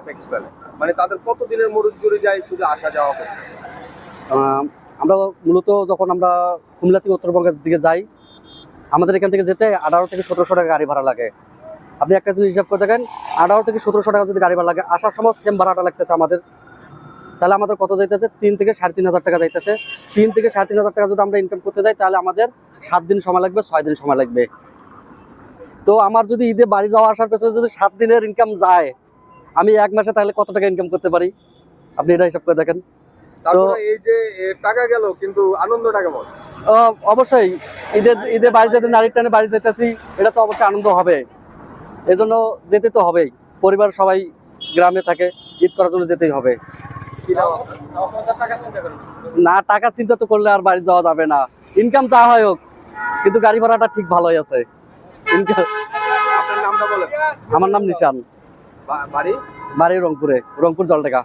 Effect ফেলে? মানে তাদের কত দিনের মজুরি যায় শুধু আসা যাওয়া আহ, আমরা মূলত যখন আমরা কুমিল্লা থেকে উত্তরবঙ্গের দিকে যাই আমাদের এখান থেকে যেতে আঠারো থেকে সতেরোশো টাকা গাড়ি ভাড়া লাগে। আপনি একটা জিনিস হিসাব করে দেখেন আঠারো থেকে সতেরোশো টাকা যদি গাড়ি ভাড়া লাগে আসার সময় সেম ভাড়াটা লাগতেছে আমাদের। তাহলে আমাদের কত যাইতেছে? তিন থেকে সাড়ে তিন হাজার টাকা যাইতেছে। তিন থেকে সাড়ে তিন হাজার টাকা যদি আমরা ইনকাম করতে যাই তাহলে আমাদের সাত দিন সময় লাগবে ছয় দিন সময় লাগবে। তো আমার যদি ঈদে বাড়ি যাওয়া আসার পেছনে যদি সাত দিনের ইনকাম যায় আমি এক মাসে তাহলে কত টাকা ইনকাম করতে পারি? আপনি এটা হিসাব করে দেখেন। তারপরে এই যে এ, টাকা গেল কিন্তু অবশ্যই। ঈদের ঈদে বাড়ি যেতে নারীর টানে বাড়ি যেতেছি এটা তো অবশ্যই আনন্দ হবে। যেতে তো হবেই। পরিবার সবাই গ্রামে থাকে ঈদ করার জন্য যেতেই হবে? না টাকা চিন্তা তো করলে আর বাড়ি যাওয়া যাবে না। ইনকাম যা হয় হোক কিন্তু গাড়ি ভাড়াটা ঠিক ভালোই আছে। ইনকাম আমার নাম নিশান। বাড়ি? বাড়ি রংপুরে রংপুর জলটেকা